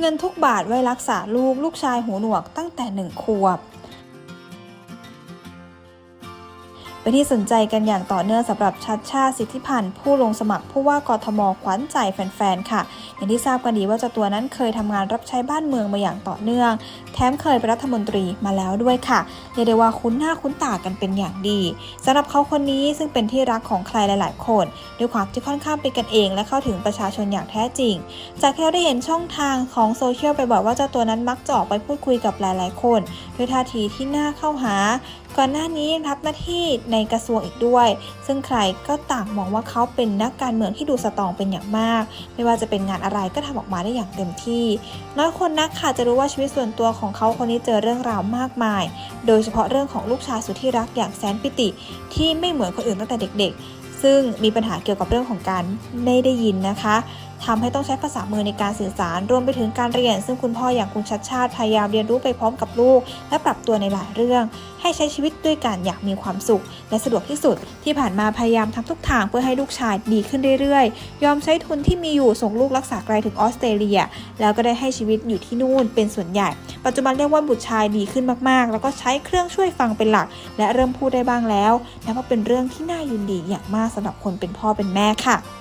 เงินทุกบาทไว้รักษาลูกลูกชายหูหนวกตั้งแต่หนึ่งขวบ เป็นที่สนใจกันอย่างต่อเนื่องสำหรับชัดชาติสิทธิพันธ์ผู้ลงสมัครผู้ว่ากทมขวัญใจแฟนๆค่ะ อย่างที่ทราบกันดีว่าเจ้าตัวนั้นเคยทำงานรับใช้บ้านเมืองมาอย่างต่อเนื่อง แถมเคยเป็นรัฐมนตรีมาแล้วด้วยค่ะเรียกได้ว่าคุ้นหน้าคุ้นตากันเป็นอย่างดีสำหรับเขาคนนี้ซึ่งเป็นที่รักของใครหลาย ๆ คนด้วยความที่ค่อนข้างเป็นกันเอง และเข้าถึงประชาชนอย่างแท้จริง จากที่เราได้เห็นช่องทางของโซเชียลไปบอกว่าเจ้าตัวนั้นมักจะออกไปพูดคุยกับหลาย ๆ คน ด้วยท่าทีที่น่าเข้าหา ก่อนหน้านี้รับหน้าที่ในกระทรวงอีกด้วย ซึ่งใครก็ต่างมองว่าเขาเป็นนักการเมืองที่ดูสตองเป็นอย่างมาก ไม่ว่าจะเป็นงานอะไรก็ทำออกมาได้อย่างเต็มที่ น้อยคนนักค่ะจะรู้ว่าชีวิตส่วนตัวของเขาคนนี้เจอเรื่องราวมากมาย โดยเฉพาะเรื่องของลูกชายสุดที่รักอย่างแสนปิติ ที่ไม่เหมือนคนอื่นตั้งแต่เด็ก ๆ ซึ่งมีปัญหาเกี่ยวกับเรื่องของการไม่ได้ยินนะคะ ทำให้ต้องใช้ภาษามือในการสื่อสารรวมไปถึงการเรียน ซึ่งคุณพ่ออย่างคุณชัดชาติพยายามเรียนรู้ไปพร้อมกับลูก และปรับตัวในหลายเรื่อง ให้ใช้ชีวิตด้วยกันอย่างมีความสุข และสะดวกที่สุด ที่ผ่านมาพยายามทำทุกทางเพื่อให้ลูกชายดีขึ้นเรื่อยๆ ยอมใช้ทุนที่มีอยู่ส่งลูกรักษาไกลถึงออสเตรเลีย แล้วก็ได้ให้ชีวิตอยู่ที่นู่นเป็นส่วนใหญ่ ปัจจุบันเรียกว่าบุตรชายดีขึ้นมากๆ แล้วก็ใช้เครื่องช่วยฟังเป็นหลัก และเริ่มพูดได้บ้างแล้วและว่าเป็นเรื่องที่น่ายินดีอย่างมากสำหรับคนเป็นพ่อเป็นแม่ค่ะ